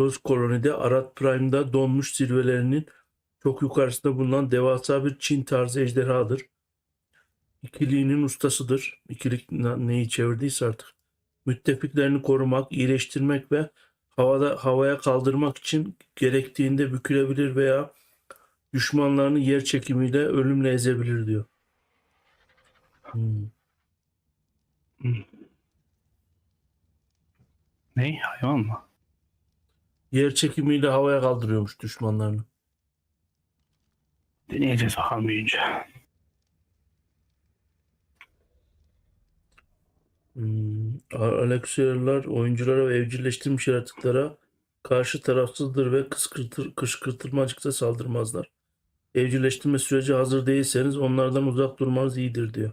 Los Koloni'de Arad Prime'da donmuş zirvelerinin çok yukarısında bulunan devasa bir Çin tarzı ejderhadır. İkiliğinin ustasıdır. İkilik neyi çevirdiyse artık. Müttefiklerini korumak, iyileştirmek ve havada havaya kaldırmak için gerektiğinde bükülebilir veya düşmanlarını yer çekimiyle ölümle ezebilir diyor. Hmm. Ne? Hayvan mı? Yer çekimiyle havaya kaldırıyormuş düşmanlarını. Deneyeceğiz bakalım büyüyünce. Hmm. Alexier'lar oyunculara ve evcilleştirilmiş yaratıklara karşı tarafsızdır ve kıskırtır, kışkırtılmacıkta saldırmazlar. Evcilleştirme süreci hazır değilseniz onlardan uzak durmanız iyidir diyor.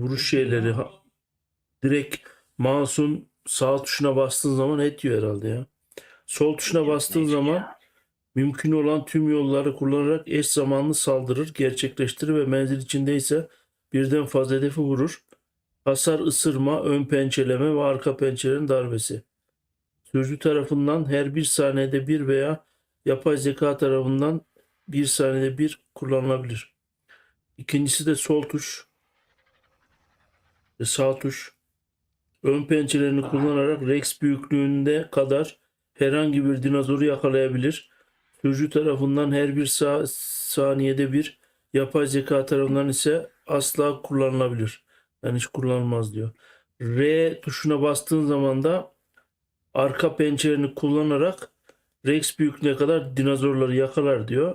Vuruş şeyleri ha- direkt mouse'un sağ tuşuna bastığın zaman etiyor herhalde ya. Sol tuşuna bastığın zaman. Mümkün olan tüm yolları kullanarak eş zamanlı saldırır, gerçekleştirir ve menzil içindeyse birden fazla hedefi vurur. Hasar ısırma, ön pençeleme ve arka pençelerin darbesi. Sürücü tarafından her bir saniyede bir veya yapay zeka tarafından bir saniyede bir kullanılabilir. İkincisi de sol tuş sağ tuş. Ön pençelerini kullanarak Rex büyüklüğünde kadar herhangi bir dinozoru yakalayabilir. Sürücü tarafından her bir sa- saniyede bir, yapay zeka tarafından ise asla kullanılabilir. Yani hiç kullanılmaz diyor. R tuşuna bastığın zaman da arka pençelerini kullanarak Rex büyüklüğüne kadar dinozorları yakalar diyor.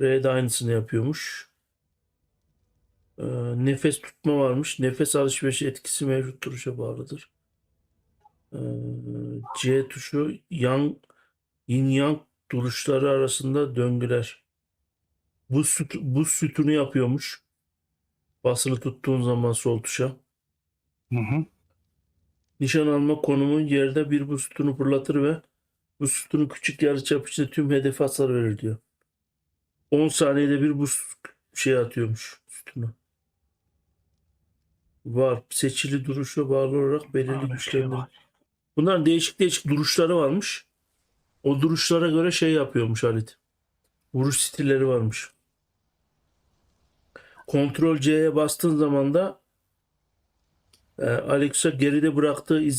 R de aynısını yapıyormuş. Ee, nefes tutma varmış. Nefes alışverişi etkisi mevcut duruşa bağlıdır. Ee, C tuşu yang, yin yang duruşları arasında döngüler. Buz, süt, buz sütunu yapıyormuş. Basılı tuttuğun zaman sol tuşa. Hı hı. Nişan alma konumu yerde bir buz sütunu fırlatır ve bu sütunu küçük yarıçap içinde tüm hedefe hasar verir diyor. 10 saniyede bir buz şey atıyormuş sütunu. Var. Seçili duruşa bağlı olarak belirli var. Bunların değişik değişik duruşları varmış. O duruşlara göre şey yapıyormuş Halit. Vuruş stilleri varmış. Kontrol C'ye bastığın zaman da e, Alexa geride bıraktığı iz